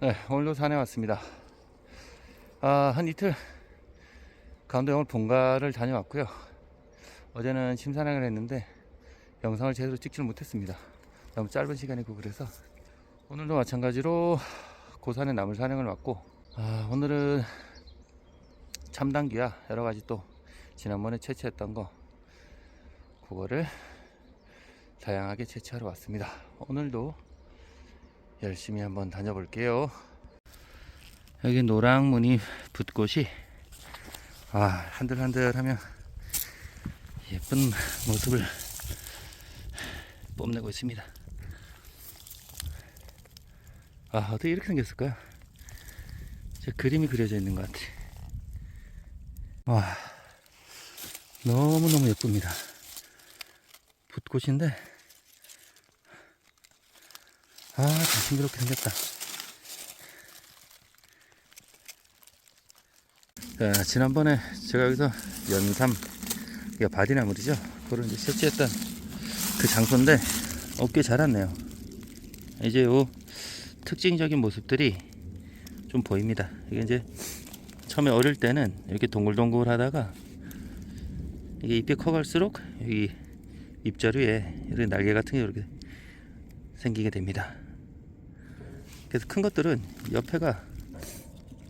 네, 오늘도 산에 왔습니다. 아, 한 이틀 강원도 영월 본가를 다녀왔고요. 어제는 심산행을 했는데 영상을 제대로 찍지를 못했습니다. 너무 짧은 시간이고 그래서 오늘도 마찬가지로 고산에 나물 산행을 왔고 아, 오늘은 참당귀야 여러 가지 또 지난번에 채취했던 거 그거를 다양하게 채취하러 왔습니다. 오늘도 열심히 한번 다녀볼게요. 여기 노랑무늬 붓꽃이 아 한들한들하면 예쁜 모습을 뽐내고 있습니다. 아 어떻게 이렇게 생겼을까요? 제 그림이 그려져 있는 것 같아. 와 너무 너무 예쁩니다. 붓꽃인데 아, 참 싱그럽게 생겼다. 자, 지난번에 제가 여기서 연삼, 이게 바디나물이죠. 그걸 이제 채취했던 그 장소인데, 어, 꽤 자랐네요. 이제 요 특징적인 모습들이 좀 보입니다. 이게 이제 처음에 어릴 때는 이렇게 동글동글 하다가 이게 잎이 커갈수록 여기 잎자루에 이렇게 날개 같은 게 이렇게 생기게 됩니다. 그래서 큰 것들은 옆에가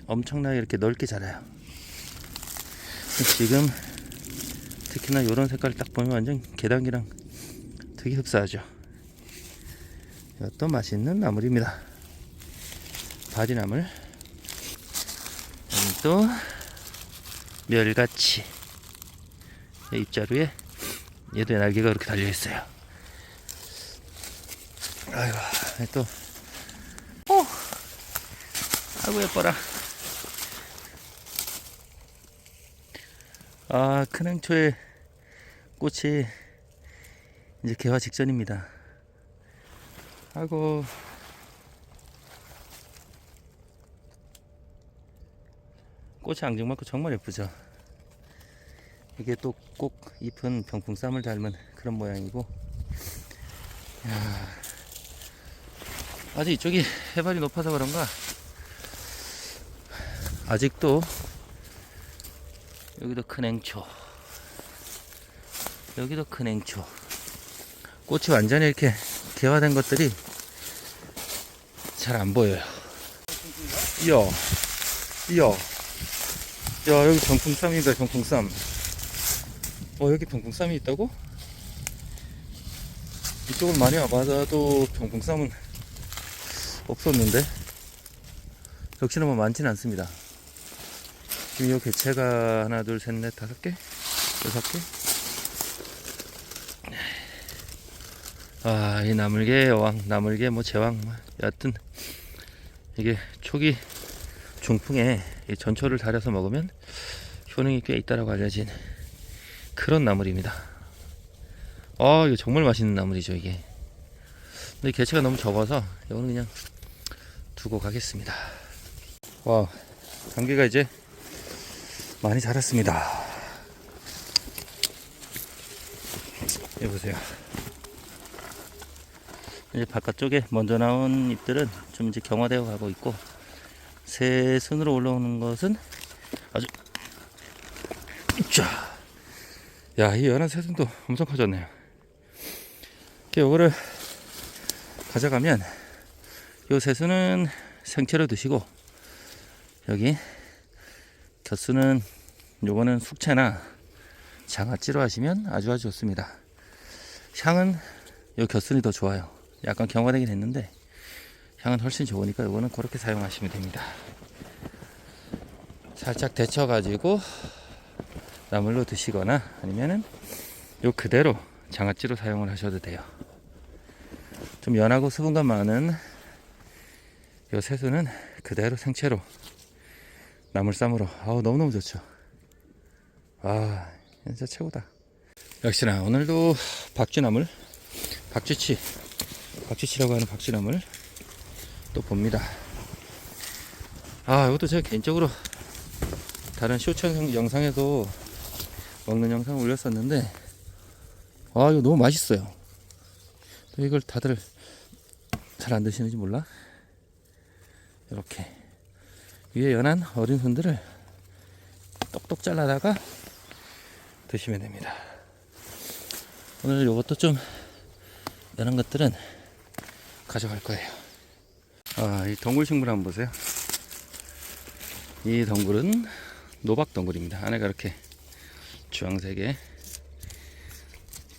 엄청나게 이렇게 넓게 자라요. 지금 특히나 이런 색깔 딱 보면 완전 계단기랑 되게 흡사하죠. 이것도 맛있는 나물입니다. 바디나물. 여기 또 멸가치. 입자루에 얘도 날개가 이렇게 달려 있어요. 아이고, 또 오! 아이고 예뻐라. 아 큰행초의 꽃이 이제 개화 직전입니다. 아이고. 꽃이 앙증맞고 정말 예쁘죠? 이게 또 꼭 잎은 병풍쌈을 닮은 그런 모양이고. 야, 아직 이쪽이 해발이 높아서 그런가 아직도 여기도 큰 행초. 여기도 큰 행초. 꽃이 완전히 이렇게 개화된 것들이 잘 안 보여요. 이야 이야. 야 여기 병풍쌈입니다 병풍쌈 어 여기 병풍쌈이 있다고? 이쪽을 많이 와봐도 병풍쌈은 없었는데. 역시나 뭐 많지는 않습니다. 지금 이 개체가 하나, 둘, 셋, 넷, 다섯 개, 여섯 개. 아, 이 나물개 여왕, 나물개 뭐 제왕, 뭐 여하튼 이게 초기 중풍에 이 전초를 달여서 먹으면 효능이 꽤 있다라고 알려진 그런 나물입니다. 아, 이거 정말 맛있는 나물이죠, 이게. 근데 개체가 너무 적어서 이거는 그냥 두고 가겠습니다. 와, 감기가 이제 많이 자랐습니다. 여기 보세요. 이제 바깥쪽에 먼저 나온 잎들은 좀 이제 경화되어 가고 있고 새 순으로 올라오는 것은 아주 자, 야, 이 연한 새순도 엄청 커졌네요. 이렇게 요거를 가져가면 요 새수는 생채로 드시고 여기 곁수는 요거는 숙채나 장아찌로 하시면 아주 아주 좋습니다. 향은 요 곁순이 더 좋아요. 약간 경화되긴 했는데 향은 훨씬 좋으니까 요거는 그렇게 사용하시면 됩니다. 살짝 데쳐 가지고 나물로 드시거나 아니면은 요 그대로 장아찌로 사용을 하셔도 돼요. 좀 연하고 수분감 많은 요 새수는 그대로 생채로 나물쌈으로. 아우 너무너무 좋죠. 아 진짜 최고다. 역시나 오늘도 박쥐나물 박쥐치 박쥐치라고 하는 박쥐나물 또 봅니다. 아 이것도 제가 개인적으로 다른 쇼츠 영상에도 먹는 영상을 올렸었는데 아 이거 너무 맛있어요. 또 이걸 다들 잘 안 드시는지 몰라? 이렇게 위에 연한 어린 손들을 똑똑 잘라다가 드시면 됩니다. 오늘 요것도 좀 연한 것들은 가져갈 거예요. 아, 이 덩굴 식물 한번 보세요. 이 덩굴은 노박 덩굴입니다. 안에가 이렇게 주황색의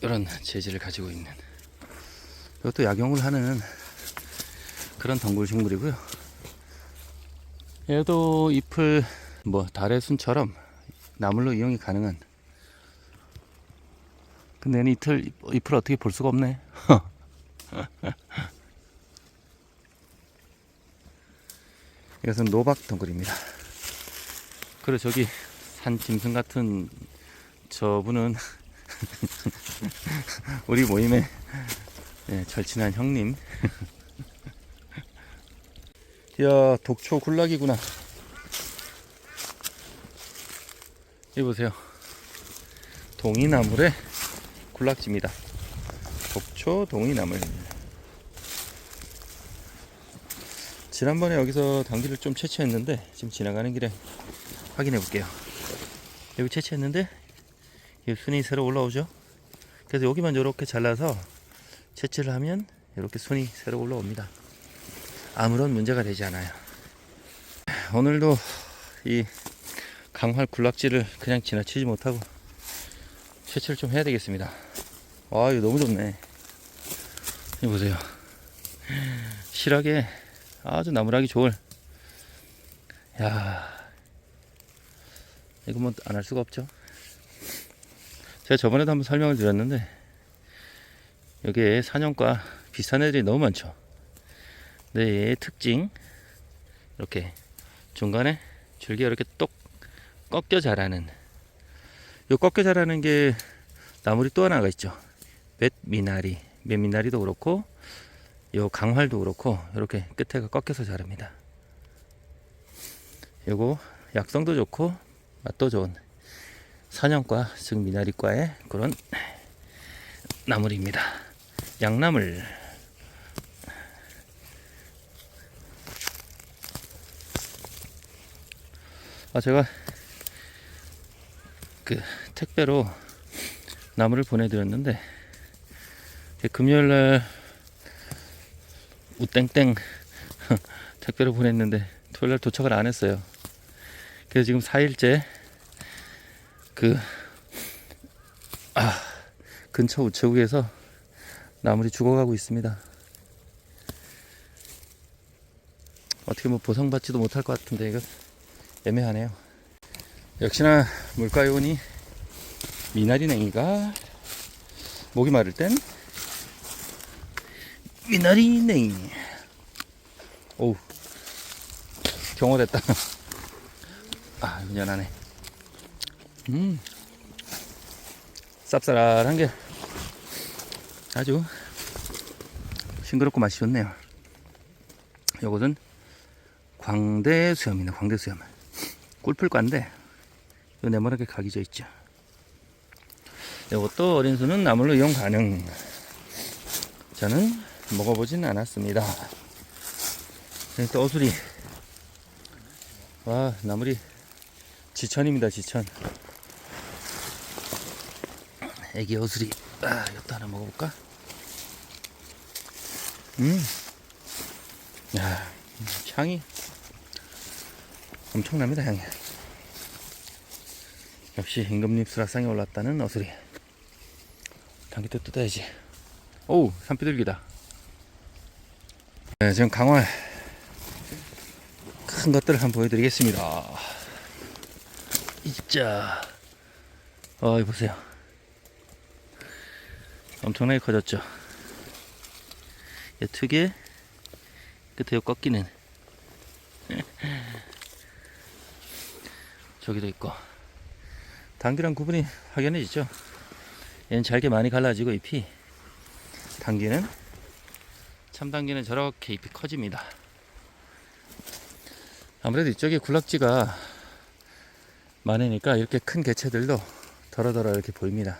이런 재질을 가지고 있는 이것도 약용을 하는 그런 덩굴 식물이고요. 얘도 잎을 뭐 달의 순처럼 나물로 이용이 가능한 근데 얘는 이틀 잎- 잎을 어떻게 볼 수가 없네. 이것은 노박 덩굴입니다. 그리고 저기 산 짐승 같은 저분은 우리 모임의 예, 절친한 형님. 이야 독초 굴락이구나. 이 보세요. 동이나물의 굴락지입니다. 독초 동이나물. 지난번에 여기서 당귀를 좀 채취했는데 지금 지나가는 길에 확인해 볼게요. 여기 채취했는데 이 순이 새로 올라오죠. 그래서 여기만 이렇게 잘라서 채취를 하면 이렇게 순이 새로 올라옵니다. 아무런 문제가 되지 않아요. 오늘도 이 강활 굴락지를 그냥 지나치지 못하고 채취를 좀 해야 되겠습니다. 아, 이거 너무 좋네. 이거 보세요. 실하게 아주 나무라기 좋을. 야, 이거 뭐안 할 수가 없죠. 제가 저번에도 한번 설명을 드렸는데 여기에 사냥과 비슷한 애들이 너무 많죠. 근데 얘의 특징 이렇게 중간에 줄기가 이렇게 똑 꺾여 자라는 요 꺾여 자라는 게 나물이 또 하나가 있죠. 맷미나리, 맷미나리도 그렇고 요 강활도 그렇고 이렇게 끝에가 꺾여서 자랍니다. 요거 약성도 좋고 맛도 좋은 사냥과 즉 미나리과의 그런 나물입니다. 양나물 아 제가 그 택배로 나물을 보내드렸는데 금요일날 우땡땡 택배로 보냈는데 토요일날 도착을 안 했어요. 그래서 지금 4일째 그, 아, 근처 우체국에서 나물이 죽어가고 있습니다. 어떻게 뭐 보상받지도 못할 것 같은데 이거 애매하네요. 역시나 오니 미나리냉이가 목이 마를 땐 미나리냉이. 오우 경호됐다. 아 연하네. 음 쌉쌀한 게 아주 싱그럽고 맛이 좋네요. 요것은 광대수염입니다. 광대수염. 꿀풀과인데 요 네모나게 각이 져 있죠. 이것도 어린 수는 나물로 이용 가능. 저는 먹어보진 않았습니다. 또 어수리. 와 나물이 지천입니다. 지천. 애기 어수리. 아 이것도 하나 먹어볼까? 음. 야 향이 엄청납니다 향이. 역시 임금님 수라상에 올랐다는 어수리. 당기도 뜯어야지. 오우, 산비둘기다. 네, 지금 강화 큰 것들을 한번 보여드리겠습니다. 이자, 어, 이 보세요. 엄청나게 커졌죠. 얘 특유의 끝에 요 꺾이는 저기도 있고 당귀랑 구분이 확연해지죠. 얘는 잘게 많이 갈라지고 잎이 당귀는 참당귀는 저렇게 잎이 커집니다. 아무래도 이쪽에 굴락지가 많으니까 이렇게 큰 개체들도 덜어덜어 이렇게 보입니다.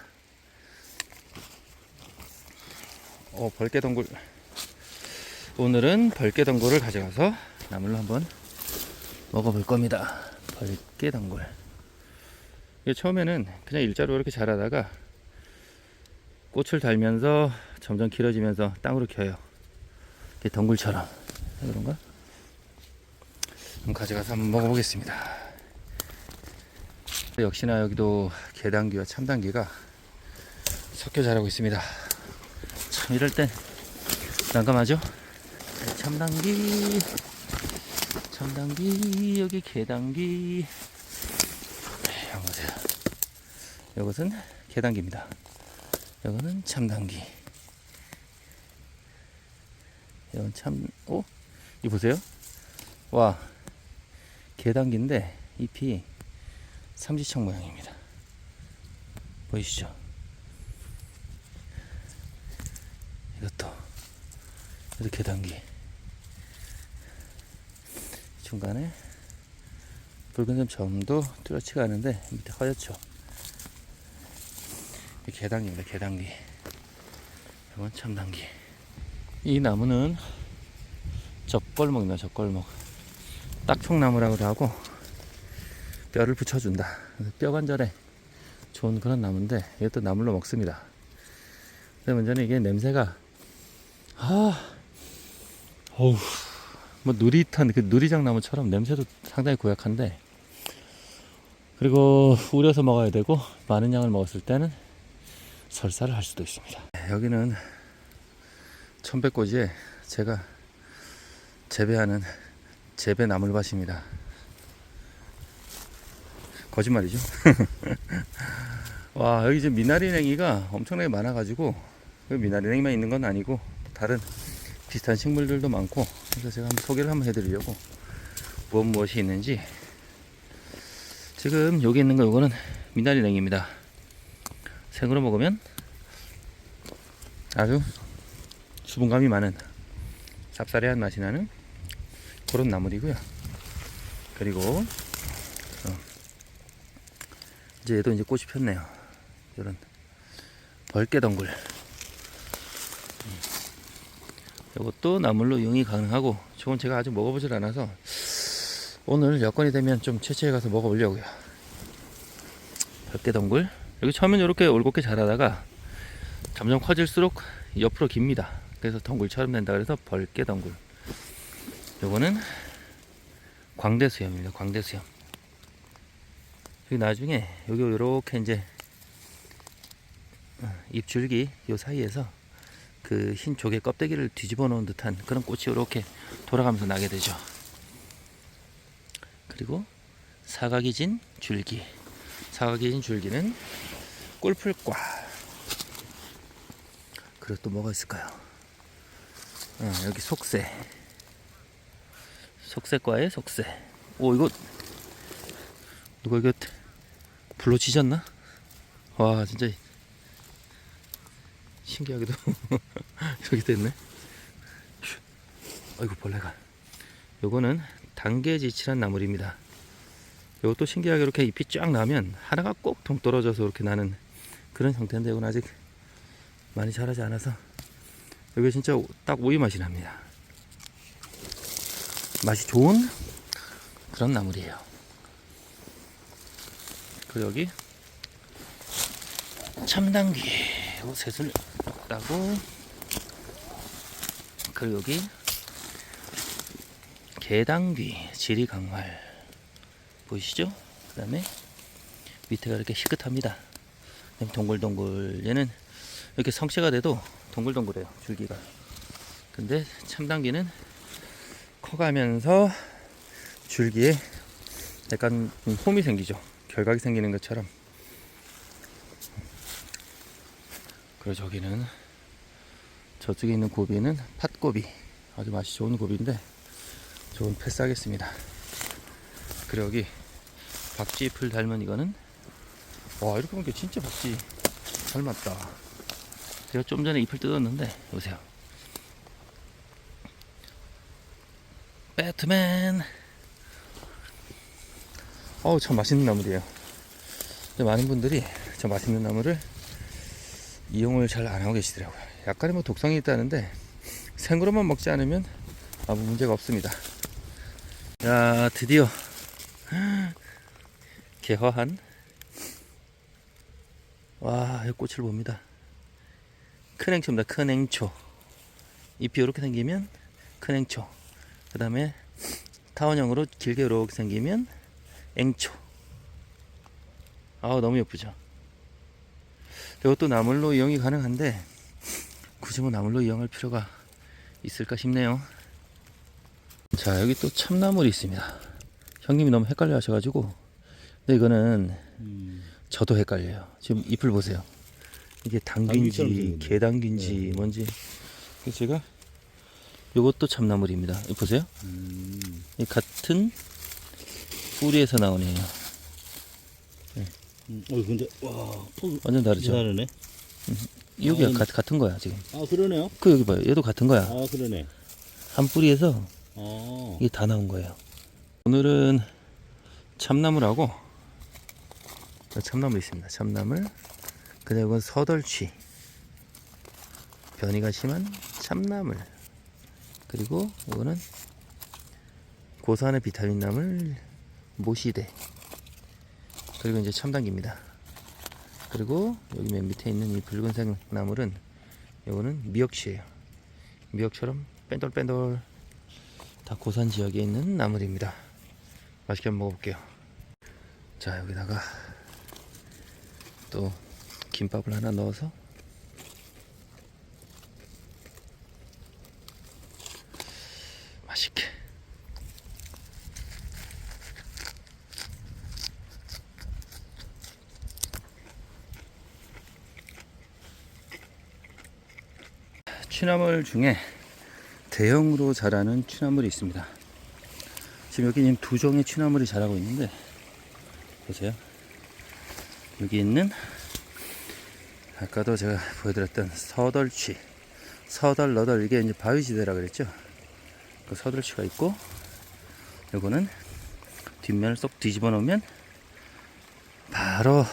어, 벌개 덩굴. 오늘은 벌개 덩굴을 가져가서 나물로 한번 먹어볼 겁니다. 벌게 단골. 이게 처음에는 그냥 일자로 이렇게 자라다가 꽃을 달면서 점점 길어지면서 땅으로 켜요. 이게 덩굴처럼 그런가? 한번 가져가서 한번 먹어보겠습니다. 역시나 여기도 계단기와 참단기가 섞여 자라고 있습니다. 참 이럴 땐 난감하죠? 참단기, 참단기 여기 계단기. 네, 한번 보세요. 이것은 계단기입니다. 이거는 참단기. 이건 참, 오? 이 보세요. 와, 계단기인데 잎이 삼지청 모양입니다. 보이시죠? 이것도 이것도 계단기. 중간에 붉은 점도 뚜렷지가 않은데 밑에 허옇죠. 이 계단기입니다. 계단기. 이건 참단기. 이 나무는 접골목입니다. 접골목. 딱총나무라고 하고 뼈를 붙여준다. 뼈 관절에 좋은 그런 나무인데 이것도 나물로 먹습니다. 근데 문제는 이게 냄새가 아 어우 뭐 누릿한 그 누리장 나무처럼 냄새도 상당히 고약한데 그리고 우려서 먹어야 되고 많은 양을 먹었을 때는 설사를 할 수도 있습니다. 여기는 천백고지에 제가 재배하는 재배 나물밭입니다. 거짓말이죠. 와 여기 이제 미나리 냉이가 엄청나게 많아가지고 여기 미나리 냉이만 있는 건 아니고 다른 비슷한 식물들도 많고 그래서 제가 한번 소개를 한번 해드리려고 무엇 무엇이 있는지 지금 여기 있는 거 이거는 미나리 냉입니다. 생으로 먹으면 아주 수분감이 많은 쌉싸래한 맛이 나는 그런 나물이고요. 그리고 어, 이제 얘도 이제 꽃이 폈네요. 이런 벌개덩굴. 음. 이것도 나물로 이용이 가능하고 저건 제가 아직 먹어보질 않아서 오늘 여건이 되면 좀 채취해 가서 먹어보려고요. 벌개덩굴. 여기 처음엔 이렇게 올곧게 자라다가 점점 커질수록 옆으로 깁니다. 그래서 덩굴처럼 된다 그래서 벌개덩굴. 요거는 광대수염입니다. 광대수염. 여기 나중에 여기 이렇게 이제 어, 잎줄기 요 사이에서 그 흰 조개 껍데기를 뒤집어 놓은 듯한 그런 꽃이 이렇게 돌아가면서 나게 되죠. 그리고 사각이 진 줄기. 사각이 진 줄기는 꿀풀과. 그리고 또 뭐가 있을까요? 어, 여기 속새. 속새과의 속새. 오 이거 누가 이거 불로 지졌나? 와 진짜 신기하게도 저기 됐네. 아이고 벌레가. 요거는 단계지치란 나물입니다. 요것도 신기하게 이렇게 잎이 쫙 나면 하나가 꼭 동떨어져서 이렇게 나는 그런 형태인데 이건 아직 많이 자라지 않아서 이게 진짜 딱 오이 맛이 납니다. 맛이 좋은 그런 나물이에요. 그리고 여기 참당귀 요새 술 따고 그리고 여기 개당귀 지리 강활 보이시죠? 그 다음에 밑에가 이렇게 희끗합니다. 동글동글 얘는 이렇게 성체가 돼도 동글동글해요 줄기가. 근데 참당귀는 커가면서 줄기에 약간 홈이 생기죠. 결각이 생기는 것처럼. 그리고 저기는 저쪽에 있는 고비는 팥고비. 아주 맛이 좋은 고비인데 좋은 패스하겠습니다. 그리고 여기 박쥐 풀 닮은 이거는 와 이렇게 보니까 진짜 박쥐 닮았다. 제가 좀 전에 잎을 뜯었는데 보세요. 배트맨. 어우 참 맛있는 나물이에요. 많은 분들이 저 맛있는 나물을 이용을 잘 안 하고 계시더라고요. 약간의 뭐 독성이 있다는데 생으로만 먹지 않으면 아무 문제가 없습니다. 야 드디어 개화한 와, 이 꽃을 봅니다. 큰 행초입니다. 큰 행초. 잎이 이렇게 생기면 큰 행초. 그 다음에 타원형으로 길게 이렇게 생기면 앵초. 아우, 너무 예쁘죠? 이것도 나물로 이용이 가능한데, 굳이 뭐 나물로 이용할 필요가 있을까 싶네요. 자, 여기 또 참나물이 있습니다. 형님이 너무 헷갈려 하셔가지고, 근데 이거는 음. 저도 헷갈려요. 지금 잎을 보세요. 이게 당귀인지. 개당귀인지 네. 뭔지. 그래서 제가 요것도 참나물입니다. 이 보세요. 음. 이 같은 뿌리에서 나온 애예요. 음. 어 근데 와푹 완전 다르죠. 다르네. 여기 아, 가, 같은 거야 지금. 아 그러네요. 그 여기 봐요. 얘도 같은 거야. 아 그러네. 한 뿌리에서 어. 이게 다 나온 거예요. 오늘은 참나물하고 참나물 있습니다. 참나물. 그다음 이건 서덜취. 변이가 심한 참나물. 그리고 이거는 고산의 비타민 나물 모시대. 그리고 이제 참당기입니다. 그리고 여기 맨 밑에 있는 이 붉은색 나물은 이거는 미역치예요. 미역처럼 뺀돌뺀돌 다 고산 지역에 있는 나물입니다. 맛있게 한번 먹어볼게요. 자 여기다가 또 김밥을 하나 넣어서 맛있게. 취나물 중에 대형으로 자라는 취나물이 있습니다. 지금 여기 지금 두 종의 취나물이 자라고 있는데 보세요. 여기 있는 아까도 제가 보여드렸던 서덜취, 서덜, 너덜 이게 이제 바위지대라 그랬죠. 그 서덜취가 있고 요거는 뒷면을 쏙 뒤집어 놓으면 바로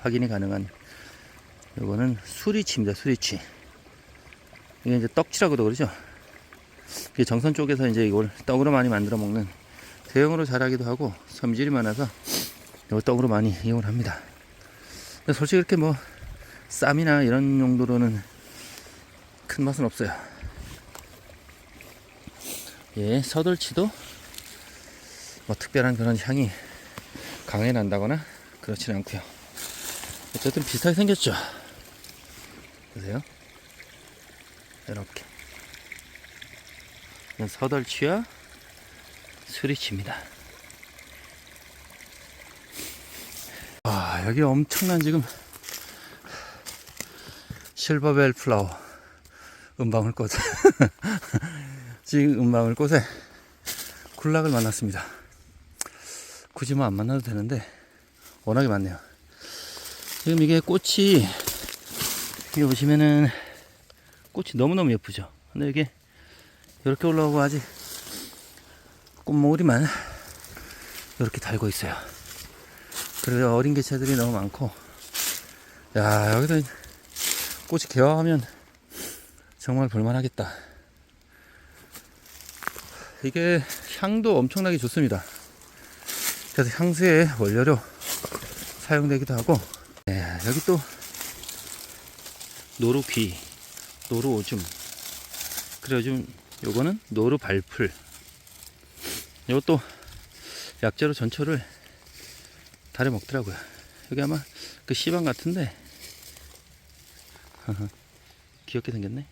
확인이 가능한 요거는 수리치입니다. 수리치. 이게 이제 떡치라고도 그러죠. 이게 정선 쪽에서 이제 이걸 떡으로 많이 만들어 먹는 대형으로 자라기도 하고 섬질이 많아서 이거 떡으로 많이 이용을 합니다. 근데 솔직히 이렇게 뭐 쌈이나 이런 용도로는 큰 맛은 없어요. 예, 서돌치도 뭐 특별한 그런 향이 강하게 난다거나 그렇지는 않고요. 어쨌든 비슷하게 생겼죠. 보세요. 이렇게. 서덜치와 수리치입니다. 와, 여기 엄청난 지금 실버벨 플라워 은방울 꽃. 지금 은방울 꽃에 굴락을 만났습니다. 굳이 뭐 안 만나도 되는데 워낙에 많네요. 지금 이게 꽃이 여기 보시면은 꽃이 너무너무 예쁘죠. 근데 이게 이렇게 올라오고 아직 꽃모리만 이렇게 달고 있어요. 그래서 어린 개체들이 너무 많고, 야 여기도 꽃이 개화하면 정말 볼만하겠다. 이게 향도 엄청나게 좋습니다. 그래서 향수의 원료로 사용되기도 하고, 네, 여기 또 노루귀, 노루 오줌, 그래 요즘 요거는 노루 발풀. 요것도 약재로 전초를 달에 먹더라고요. 여기 아마 그 씨방 같은데 귀엽게 생겼네.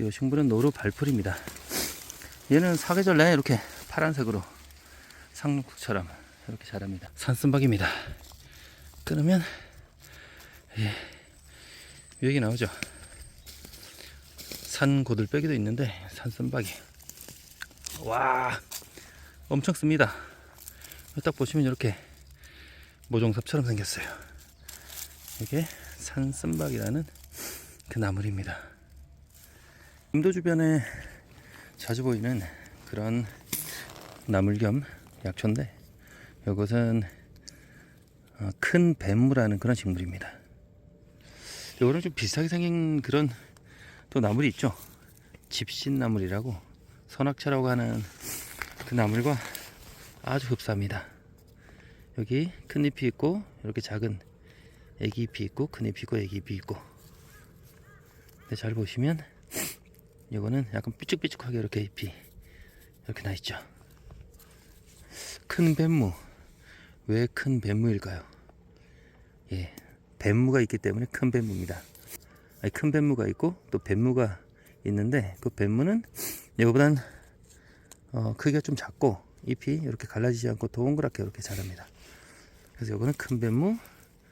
요 식물은 노루 발풀입니다. 얘는 사계절 내내 이렇게 파란색으로 상록국처럼 이렇게 자랍니다. 산순박입니다. 끊으면 예, 유액이 나오죠. 산 고들빼기도 있는데 산순박이 와 엄청 씁니다. 딱 보시면 이렇게 모종삽처럼 생겼어요. 이게 산순박이라는 그 나물입니다. 인도 주변에 자주 보이는 그런 나물 겸 약초인데 이것은 어, 큰 뱀무라는 그런 식물입니다. 이거는 좀 비슷하게 생긴 그런 또 나물이 있죠. 집신나물이라고 선악차라고 하는 그 나물과 아주 흡사합니다. 여기 큰 잎이 있고 이렇게 작은 애기 잎이 있고 큰 잎이 있고 애기 잎이 있고 근데 잘 보시면 이거는 약간 삐죽삐죽하게 이렇게 잎이 이렇게 나 있죠. 큰 뱀무 왜 큰 뱀무일까요? 예, 뱀무가 있기 때문에 큰 뱀무입니다. 아니, 큰 뱀무가 있고 또 뱀무가 있는데 그 뱀무는 이거보단 어, 크기가 좀 작고 잎이 이렇게 갈라지지 않고 동그랗게 이렇게 자랍니다. 그래서 이거는 큰 뱀무.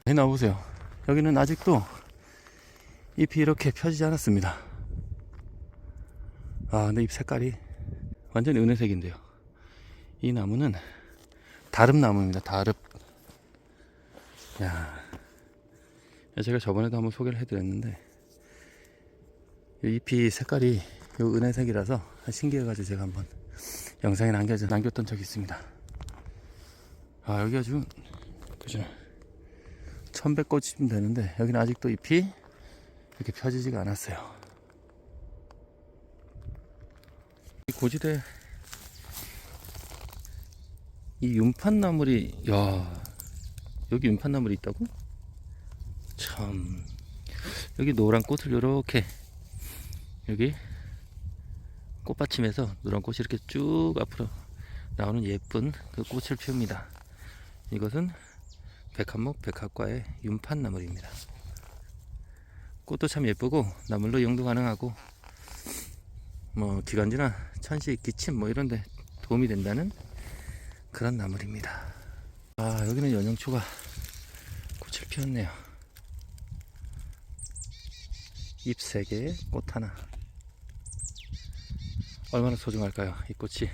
네, 나오세요. 여기는 아직도 잎이 이렇게 펴지지 않았습니다. 아, 근데 잎 색깔이 완전히 은혜색인데요. 이 나무는 다릅 나무입니다. 다릅. 야, 제가 저번에도 한번 소개를 해드렸는데 이 잎이 색깔이 요 은혜색이라서 신기해가지고 제가 한번 영상에 남겨 남겼던 적이 있습니다. 아 여기 아주 그죠 천백꽃이면 되는데 여기는 아직도 잎이 이렇게 펴지지가 않았어요. 이 고지대 이 윤판나물이 야 여기 윤판나물이 있다고? 참 여기 노란 꽃을 이렇게 여기 꽃받침에서 노란 꽃이 이렇게 쭉 앞으로 나오는 예쁜 그 꽃을 피웁니다. 이것은 백합목 백합과의 윤판나물입니다. 꽃도 참 예쁘고 나물로 이용도 가능하고 뭐 기관지나 천식, 기침 뭐 이런데 도움이 된다는 그런 나물입니다. 아 여기는 연영초가 꽃을 피웠네요. 잎 3개, 꽃 하나. 얼마나 소중할까요? 이 꽃이